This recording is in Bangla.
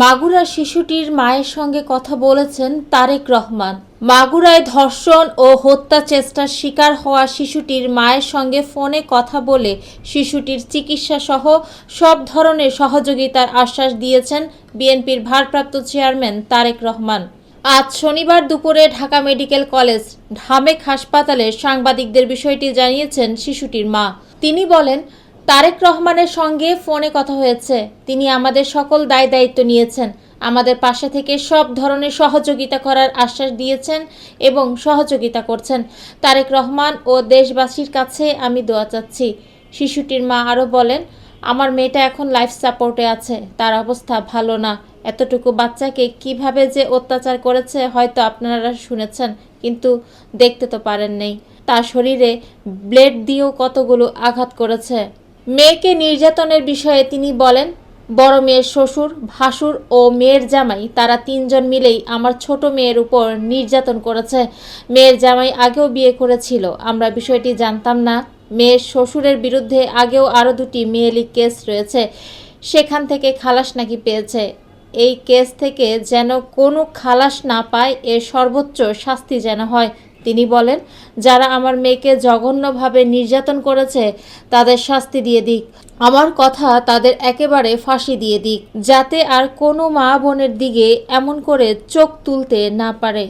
মাগুরা শিশুটির মায়ের সঙ্গে কথা বলেছেন তারেক রহমান। মাগুরায় ধর্ষণ ও হত্যা চেষ্টার শিকার হওয়া শিশুটির মায়ের সঙ্গে ফোনে কথা বলে শিশুটির চিকিৎসা সহ সব ধরনের সহযোগিতার আশ্বাস দিয়েছেন বিএনপির ভারপ্রাপ্ত চেয়ারম্যান তারেক রহমান। আজ শনিবার দুপুরে ঢাকা মেডিকেল কলেজ, ঢামেক হাসপাতালে সাংবাদিকদের বিষয়টি জানিয়েছেন শিশুটির মা। তিনি বলেন তারেক রহমানের সঙ্গে ফোনে কথা হয়েছে। তিনি আমাদের সকল দায় দায়িত্ব নিয়েছেন। আমাদের পাশে থেকে সব ধরনের সহযোগিতা করার আশ্বাস দিয়েছেন এবং সহযোগিতা করছেন। তারেক রহমান ও দেশবাসীর কাছে আমি দোয়া চাচ্ছি। শিশুটির মা আরও বলেন, আমার মেয়েটা এখন লাইফ সাপোর্টে আছে। তার অবস্থা ভালো না। এতটুকু বাচ্চাকে কীভাবে যে অত্যাচার করেছে হয়তো আপনারা শুনেছেন, কিন্তু দেখতে তো পারেন নেই। তার শরীরে ব্লেড দিয়েও কতগুলো আঘাত করেছে। মেয়েকে নির্যাতনের বিষয়ে তিনি বলেন, বড় মেয়ের শ্বশুর, ভাসুর ও মেয়ের জামাই, তারা তিনজন মিলেই আমার ছোট মেয়ের উপর নির্যাতন করেছে। মেয়ের জামাই আগেও বিয়ে করেছিল। আমরা বিষয়টি জানতাম না। মেয়ের শ্বশুরের বিরুদ্ধে আগেও আরও দুটি মেয়েলি কেস রয়েছে। সেখান থেকে খালাস নাকি পেয়েছে? এই কেস থেকে যেন কোনো খালাস না পায়, এর সর্বোচ্চ শাস্তি যেন হয়। তিনি বলেন, যারা আমার মেয়েকে জঘন্যভাবে নির্যাতন করেছে, তাদের শাস্তি দিয়ে দিক। আমার কথা তাদের একেবারে ফাঁসি দিয়ে দিক, যাতে আর কোনো মা বোনের দিকে এমন করে চোখ তুলতে না পারে।